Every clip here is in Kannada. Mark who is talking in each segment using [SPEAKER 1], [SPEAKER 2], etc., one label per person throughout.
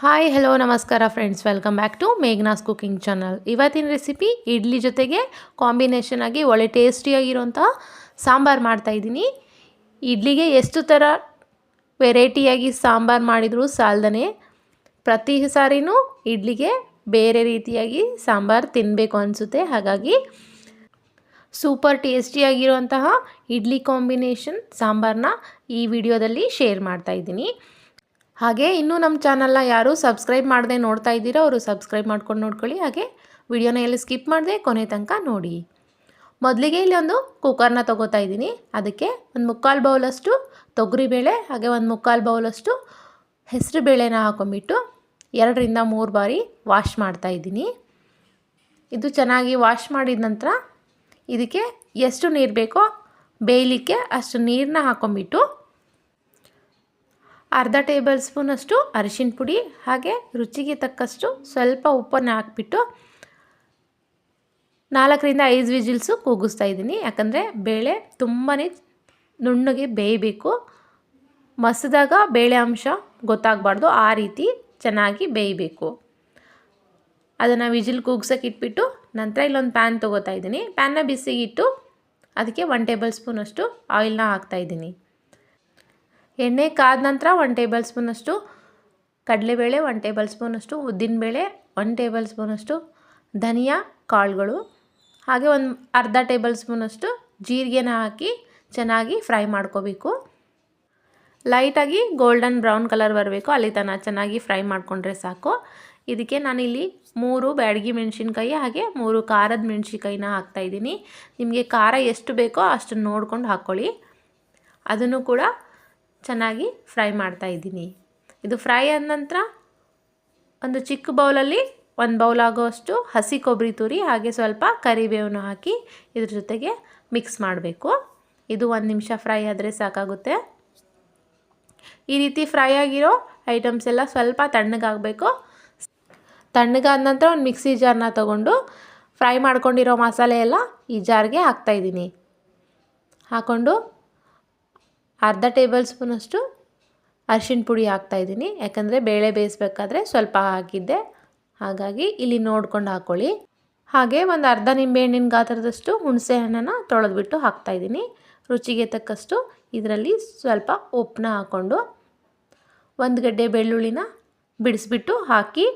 [SPEAKER 1] ಹಾಯ್ ಹಲೋ ನಮಸ್ಕಾರ friends welcome back to Meghna's cooking channel ಇವತ್ತಿನ ರೆಸಿಪಿ ಇಡ್ಲಿ ಜೊತೆಗೆ ಕಾಂಬಿನೇಷನ್ ಆಗಿ ಒಳ್ಳೆ ಟೇಸ್ಟಿಯಾಗಿರೋಂಥ ಸಾಂಬಾರು ಮಾಡ್ತಾಯಿದ್ದೀನಿ ಇಡ್ಲಿಗೆ ಎಷ್ಟು ಥರ ವೆರೈಟಿಯಾಗಿ ಸಾಂಬಾರು ಮಾಡಿದರೂ ಸಾಲ್ದನೆ, ಪ್ರತಿ ಸಾರಿನೂ ಇಡ್ಲಿಗೆ ಬೇರೆ ರೀತಿಯಾಗಿ ಸಾಂಬಾರು ತಿನ್ನಬೇಕು ಅನಿಸುತ್ತೆ. ಹಾಗಾಗಿ ಸೂಪರ್ ಟೇಸ್ಟಿಯಾಗಿರುವಂತಹ ಇಡ್ಲಿ ಕಾಂಬಿನೇಷನ್ ಸಾಂಬಾರನ್ನ ಈ ವಿಡಿಯೋದಲ್ಲಿ ಶೇರ್ ಮಾಡ್ತಾ ಇದ್ದೀನಿ. ಹಾಗೆ ಇನ್ನೂ ನಮ್ಮ ಚಾನಲ್ನ ಯಾರು ಸಬ್ಸ್ಕ್ರೈಬ್ ಮಾಡದೆ ನೋಡ್ತಾ ಇದ್ದೀರೋ ಅವರು ಸಬ್ಸ್ಕ್ರೈಬ್ ಮಾಡ್ಕೊಂಡು ನೋಡ್ಕೊಳ್ಳಿ. ಹಾಗೆ ವಿಡಿಯೋನ ಎಲ್ಲಿ ಸ್ಕಿಪ್ ಮಾಡದೆ ಕೊನೆ ತನಕ ನೋಡಿ. ಮೊದಲಿಗೆ ಇಲ್ಲಿ ಒಂದು ಕುಕ್ಕರ್ನ ತೊಗೋತಾ ಇದ್ದೀನಿ. ಅದಕ್ಕೆ ಒಂದು ಮುಕ್ಕಾಲು ಬೌಲಷ್ಟು ತೊಗರಿಬೇಳೆ ಹಾಗೆ ಒಂದು ಮುಕ್ಕಾಲು ಬೌಲಷ್ಟು ಹೆಸರು ಬೇಳೆನ ಹಾಕೊಂಬಿಟ್ಟು ಎರಡರಿಂದ ಮೂರು ಬಾರಿ ವಾಶ್ ಮಾಡ್ತಾ ಇದ್ದೀನಿ. ಇದು ಚೆನ್ನಾಗಿ ವಾಶ್ ಮಾಡಿದ ನಂತರ ಇದಕ್ಕೆ ಎಷ್ಟು ನೀರು ಬೇಕೋ, ಬೇಯಲಿಕ್ಕೆ ಅಷ್ಟು ನೀರನ್ನ ಹಾಕೊಂಬಿಟ್ಟು ಅರ್ಧ ಟೇಬಲ್ ಸ್ಪೂನಷ್ಟು ಅರಿಶಿನ ಪುಡಿ, ಹಾಗೆ ರುಚಿಗೆ ತಕ್ಕಷ್ಟು ಸ್ವಲ್ಪ ಉಪ್ಪನ್ನು ಹಾಕ್ಬಿಟ್ಟು ನಾಲ್ಕರಿಂದ ಐದು ವಿಜಿಲ್ಸು ಕೂಗಿಸ್ತಾ ಇದ್ದೀನಿ. ಯಾಕಂದರೆ ಬೇಳೆ ತುಂಬಾ ನುಣ್ಣಗೆ ಬೇಯಬೇಕು. ಮಸದಾಗ ಬೇಳೆ ಅಂಶ ಗೊತ್ತಾಗಬಾರ್ದು, ಆ ರೀತಿ ಚೆನ್ನಾಗಿ ಬೇಯಬೇಕು. ಅದನ್ನು ವಿಜಿಲ್ ಕೂಗ್ಸೋಕೆ ಇಟ್ಬಿಟ್ಟು ನಂತರ ಇಲ್ಲೊಂದು ಪ್ಯಾನ್ ತೊಗೋತಾ ಇದ್ದೀನಿ. ಪ್ಯಾನ್ನ ಬಿಸಿಗಿಟ್ಟು ಅದಕ್ಕೆ ಒನ್ ಟೇಬಲ್ ಸ್ಪೂನಷ್ಟು ಆಯಿಲ್ನ ಹಾಕ್ತಾಯಿದ್ದೀನಿ ಎಣ್ಣೆ ಕಾದ ನಂತರ ಒನ್ ಟೇಬಲ್ ಸ್ಪೂನಷ್ಟು ಕಡಲೆಬೇಳೆ ಒನ್ ಟೇಬಲ್ ಸ್ಪೂನಷ್ಟು ಉದ್ದಿನಬೇಳೆ ಒನ್ ಟೇಬಲ್ ಸ್ಪೂನಷ್ಟು ಧನಿಯಾ ಕಾಳುಗಳು, ಹಾಗೆ ಒಂದು ಅರ್ಧ ಟೇಬಲ್ ಸ್ಪೂನಷ್ಟು ಜೀರಿಗೆನ ಹಾಕಿ ಚೆನ್ನಾಗಿ ಫ್ರೈ ಮಾಡ್ಕೋಬೇಕು. ಲೈಟಾಗಿ ಗೋಲ್ಡನ್ ಬ್ರೌನ್ ಕಲರ್ ಬರಬೇಕು, ಅಲ್ಲಿ ತನಕ ಚೆನ್ನಾಗಿ ಫ್ರೈ ಮಾಡಿಕೊಂಡ್ರೆ ಸಾಕು. ಇದಕ್ಕೆ ನಾನಿಲ್ಲಿ ಮೂರು ಬ್ಯಾಡಗಿ ಮೆಣಸಿನ್ಕಾಯಿ ಹಾಗೆ ಮೂರು ಖಾರದ ಮೆಣಸಿನ್ಕಾಯಿನ ಹಾಕ್ತಾಯಿದ್ದೀನಿ ನಿಮಗೆ ಖಾರ ಎಷ್ಟು ಬೇಕೋ ಅಷ್ಟನ್ನು ನೋಡ್ಕೊಂಡು ಹಾಕ್ಕೊಳ್ಳಿ. ಅದನ್ನು ಕೂಡ ಚೆನ್ನಾಗಿ ಫ್ರೈ ಮಾಡ್ತಾ ಇದ್ದೀನಿ. ಇದು ಫ್ರೈ ಆದ ನಂತರ ಒಂದು ಚಿಕ್ಕ ಬೌಲಲ್ಲಿ ಒಂದು ಬೌಲ್ ಆಗೋಷ್ಟು ಹಸಿ ಕೊಬ್ಬರಿ ತುರಿ ಹಾಗೆ ಸ್ವಲ್ಪ ಕರಿಬೇವನ್ನು ಹಾಕಿ ಇದ್ರ ಜೊತೆಗೆ ಮಿಕ್ಸ್ ಮಾಡಬೇಕು. ಇದು ಒಂದು ನಿಮಿಷ ಫ್ರೈ ಆದರೆ ಸಾಕಾಗುತ್ತೆ. ಈ ರೀತಿ ಫ್ರೈ ಆಗಿರೋ ಐಟಮ್ಸ್ ಎಲ್ಲ ಸ್ವಲ್ಪ ತಣ್ಣಗಾಗಬೇಕು. ತಣ್ಣಗಾದ ನಂತರ ಒಂದು ಮಿಕ್ಸಿ ಜಾರ್ನ ತಗೊಂಡು ಫ್ರೈ ಮಾಡ್ಕೊಂಡಿರೋ ಮಸಾಲೆ ಎಲ್ಲ ಈ ಜಾರ್ಗೆ ಹಾಕ್ತಾಯಿದ್ದೀನಿ ಹಾಕ್ಕೊಂಡು ಅರ್ಧ ಟೇಬಲ್ ಸ್ಪೂನಷ್ಟು ಅರಿಶಿಣ ಪುಡಿ ಹಾಕ್ತಾಯಿದ್ದೀನಿ ಯಾಕಂದರೆ ಬೇಳೆ ಬೇಯಿಸ್ಬೇಕಾದ್ರೆ ಸ್ವಲ್ಪ ಹಾಕಿದ್ದೆ. ಹಾಗಾಗಿ ಇಲ್ಲಿ ನೋಡ್ಕೊಂಡು ಹಾಕ್ಕೊಳ್ಳಿ ಹಾಗೆ ಒಂದು ಅರ್ಧ ನಿಂಬೆಹಣ್ಣಿನ ಗಾತ್ರದಷ್ಟು ಹುಣಸೆ ಹಣ್ಣನ್ನು ತೊಳೆದ್ಬಿಟ್ಟು ಹಾಕ್ತಾಯಿದ್ದೀನಿ ರುಚಿಗೆ ತಕ್ಕಷ್ಟು ಇದರಲ್ಲಿ ಸ್ವಲ್ಪ ಉಪ್ಪನ್ನ ಹಾಕ್ಕೊಂಡು ಒಂದು ಗಡ್ಡೆ ಬೆಳ್ಳುಳ್ಳಿನ ಬಿಡಿಸ್ಬಿಟ್ಟು ಹಾಕಿ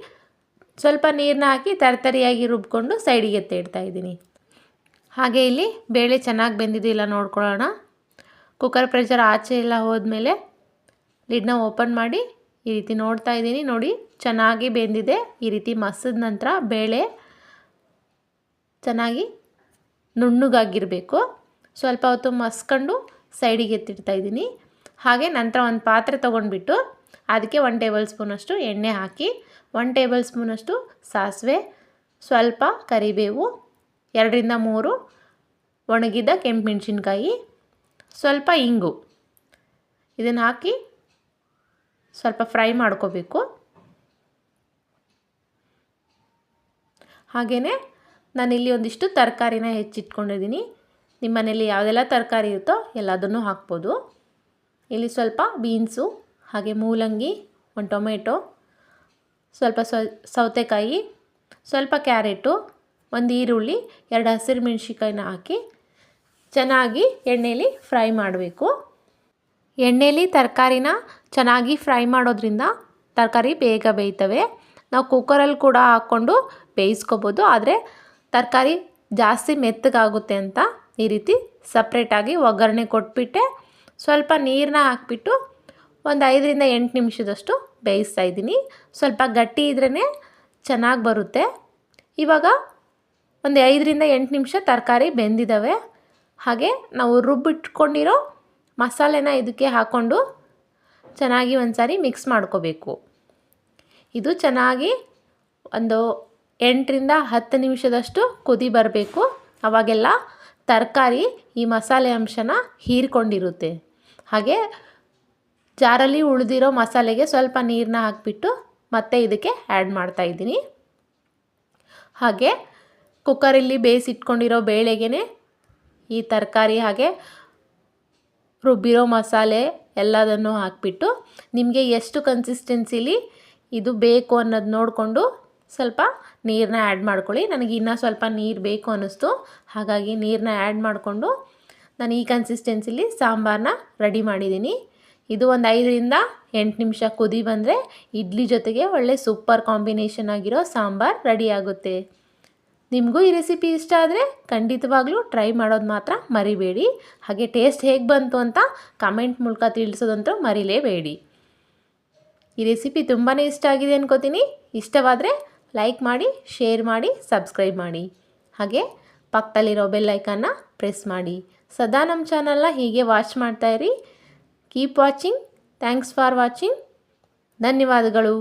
[SPEAKER 1] ಸ್ವಲ್ಪ ನೀರನ್ನ ಹಾಕಿ ತರತರಿಯಾಗಿ ರುಬ್ಕೊಂಡು ಸೈಡಿಗೆ ತೇಡ್ತಾಯಿದ್ದೀನಿ ಹಾಗೆ ಇಲ್ಲಿ ಬೇಳೆ ಚೆನ್ನಾಗಿ ಬೆಂದಿದೆಯಿಲ್ಲ ನೋಡ್ಕೊಳ್ಳೋಣ. ಕುಕ್ಕರ್ ಪ್ರೆಷರ್ ಆಚೆ ಎಲ್ಲ ಹೋದ್ಮೇಲೆ ಲಿಡ್ನ ಓಪನ್ ಮಾಡಿ ಈ ರೀತಿ ನೋಡ್ತಾ ಇದ್ದೀನಿ. ನೋಡಿ, ಚೆನ್ನಾಗಿ ಬೆಂದಿದೆ. ಈ ರೀತಿ ಮಸದ ನಂತರ ಬೇಳೆ ಚೆನ್ನಾಗಿ ನುಣ್ಣಗಾಗಿರಬೇಕು. ಸ್ವಲ್ಪ ಹೊತ್ತು ಮಸ್ಕೊಂಡು ಸೈಡಿಗೆ ಎತ್ತಿಡ್ತಾ ಇದ್ದೀನಿ. ಹಾಗೆ ನಂತರ ಒಂದು ಪಾತ್ರೆ ತೊಗೊಂಡ್ಬಿಟ್ಟು ಅದಕ್ಕೆ ಒನ್ ಟೇಬಲ್ ಸ್ಪೂನಷ್ಟು ಎಣ್ಣೆ ಹಾಕಿ ಒನ್ ಟೇಬಲ್ ಸ್ಪೂನಷ್ಟು ಸಾಸಿವೆ, ಸ್ವಲ್ಪ ಕರಿಬೇವು, ಎರಡರಿಂದ ಮೂರು ಒಣಗಿದ ಕೆಂಪು ಮೆಣಸಿನ್ಕಾಯಿ ಸ್ವಲ್ಪ ಇಂಗು. ಇದನ್ನು ಹಾಕಿ ಸ್ವಲ್ಪ ಫ್ರೈ ಮಾಡ್ಕೋಬೇಕು. ಹಾಗೆಯೇ ನಾನಿಲ್ಲಿ ಒಂದಿಷ್ಟು ತರಕಾರಿನ ಹೆಚ್ಚಿಟ್ಕೊಂಡಿದ್ದೀನಿ. ನಿಮ್ಮ ಮನೇಲಿ ಯಾವುದೆಲ್ಲ ತರಕಾರಿ ಇರುತ್ತೋ ಎಲ್ಲದನ್ನು ಹಾಕ್ಬೋದು. ಇಲ್ಲಿ ಸ್ವಲ್ಪ ಬೀನ್ಸು, ಹಾಗೆ ಮೂಲಂಗಿ, ಒಂದು ಟೊಮೆಟೊ, ಸ್ವಲ್ಪ ಸೌತೆಕಾಯಿ, ಸ್ವಲ್ಪ ಕ್ಯಾರೆಟು, ಒಂದು ಈರುಳ್ಳಿ, ಎರಡು ಹಸಿರು ಮೆಣಸಿಕಾಯಿನ ಹಾಕಿ ಚೆನ್ನಾಗಿ ಎಣ್ಣೆಯಲ್ಲಿ ಫ್ರೈ ಮಾಡಬೇಕು. ಎಣ್ಣೆಯಲ್ಲಿ ತರಕಾರಿನ ಚೆನ್ನಾಗಿ ಫ್ರೈ ಮಾಡೋದ್ರಿಂದ ತರಕಾರಿ ಬೇಗ ಬೇಯ್ತವೆ. ನಾವು ಕುಕ್ಕರಲ್ಲಿ ಕೂಡ ಹಾಕ್ಕೊಂಡು ಬೇಯಿಸ್ಕೋಬೋದು. ಆದರೆ ತರಕಾರಿ ಜಾಸ್ತಿ ಮೆತ್ತಗಾಗುತ್ತೆ ಅಂತ ಈ ರೀತಿ ಸಪ್ರೇಟಾಗಿ ಒಗ್ಗರಣೆ ಕೊಟ್ಬಿಟ್ಟೆ. ಸ್ವಲ್ಪ ನೀರನ್ನ ಹಾಕ್ಬಿಟ್ಟು ಒಂದು ಐದರಿಂದ ಎಂಟು ನಿಮಿಷದಷ್ಟು ಬೇಯಿಸ್ತಾ ಇದ್ದೀನಿ. ಸ್ವಲ್ಪ ಗಟ್ಟಿ ಇದ್ರೇ ಚೆನ್ನಾಗಿ ಬರುತ್ತೆ. ಇವಾಗ ಒಂದು ಐದರಿಂದ ಎಂಟು ನಿಮಿಷ ತರಕಾರಿ ಬೆಂದಿದ್ದಾವೆ ಹಾಗೆ ನಾವು ರುಬ್ಬಿಟ್ಕೊಂಡಿರೋ ಮಸಾಲೆನ ಇದಕ್ಕೆ ಹಾಕ್ಕೊಂಡು ಚೆನ್ನಾಗಿ ಒಂದು ಸಾರಿ ಮಿಕ್ಸ್ ಮಾಡ್ಕೋಬೇಕು. ಇದು ಚೆನ್ನಾಗಿ ಒಂದು ಎಂಟರಿಂದ ಹತ್ತು ನಿಮಿಷದಷ್ಟು ಕುದಿ ಬರಬೇಕು. ಅವಾಗೆಲ್ಲ ತರಕಾರಿ ಈ ಮಸಾಲೆ ಅಂಶನ ಹೀರ್ಕೊಂಡಿರುತ್ತೆ. ಹಾಗೆ ಜಾರಲ್ಲಿ ಉಳಿದಿರೋ ಮಸಾಲೆಗೆ ಸ್ವಲ್ಪ ನೀರನ್ನ ಹಾಕಿಬಿಟ್ಟು ಮತ್ತೆ ಇದಕ್ಕೆ ಆ್ಯಡ್ ಮಾಡ್ತಾಯಿದ್ದೀನಿ ಹಾಗೆ ಕುಕ್ಕರಲ್ಲಿ ಬೇಯಿಸಿಟ್ಕೊಂಡಿರೋ ಬೇಳೆಗೆ ಈ ತರಕಾರಿ ಹಾಗೆ ರುಬ್ಬಿರೋ ಮಸಾಲೆ ಎಲ್ಲದನ್ನು ಹಾಕಿಬಿಟ್ಟು ನಿಮಗೆ ಎಷ್ಟು ಕನ್ಸಿಸ್ಟೆನ್ಸಿಲಿ ಇದು ಬೇಕು ಅನ್ನೋದು ನೋಡಿಕೊಂಡು ಸ್ವಲ್ಪ ನೀರನ್ನ ಆ್ಯಡ್ ಮಾಡ್ಕೊಳ್ಳಿ. ನನಗೆ ಇನ್ನೂ ಸ್ವಲ್ಪ ನೀರು ಬೇಕು ಅನ್ನಿಸ್ತು. ಹಾಗಾಗಿ ನೀರನ್ನ ಆ್ಯಡ್ ಮಾಡಿಕೊಂಡು ನಾನು ಈ ಕನ್ಸಿಸ್ಟೆನ್ಸಿಲಿ ಸಾಂಬಾರನ್ನ ರೆಡಿ ಮಾಡಿದ್ದೀನಿ. ಇದು ಒಂದು ಐದರಿಂದ ಎಂಟು ನಿಮಿಷ ಕುದಿ ಬಂದರೆ ಇಡ್ಲಿ ಜೊತೆಗೆ ಒಳ್ಳೆ ಸೂಪರ್ ಕಾಂಬಿನೇಷನ್ ಆಗಿರೋ ಸಾಂಬಾರು ರೆಡಿ ಆಗುತ್ತೆ. ನಿಮಗೂ ಈ ರೆಸಿಪಿ ಇಷ್ಟ ಆದರೆ ಖಂಡಿತವಾಗ್ಲೂ ಟ್ರೈ ಮಾಡೋದು ಮಾತ್ರ ಮರಿಬೇಡಿ. ಹಾಗೆ ಟೇಸ್ಟ್ ಹೇಗೆ ಬಂತು ಅಂತ ಕಮೆಂಟ್ ಮೂಲಕ ತಿಳಿಸೋದಂತೂ ಮರಿಲೇಬೇಡಿ. ಈ ರೆಸಿಪಿ ತುಂಬಾ ಇಷ್ಟ ಆಗಿದೆ ಅನ್ಕೋತೀನಿ. ಇಷ್ಟವಾದರೆ ಲೈಕ್ ಮಾಡಿ ಶೇರ್ ಮಾಡಿ ಸಬ್ಸ್ಕ್ರೈಬ್ ಮಾಡಿ. ಹಾಗೆ ಪಕ್ಕದಲ್ಲಿರೋ ಬೆಲ್ಲೈಕನ್ನ ಪ್ರೆಸ್ ಮಾಡಿ. ಸದಾ ನಮ್ಮ ಚಾನಲ್ನ ಹೀಗೆ watch ಮಾಡ್ತಾಯಿರಿ keep watching thanks for watching ಧನ್ಯವಾದಗಳು.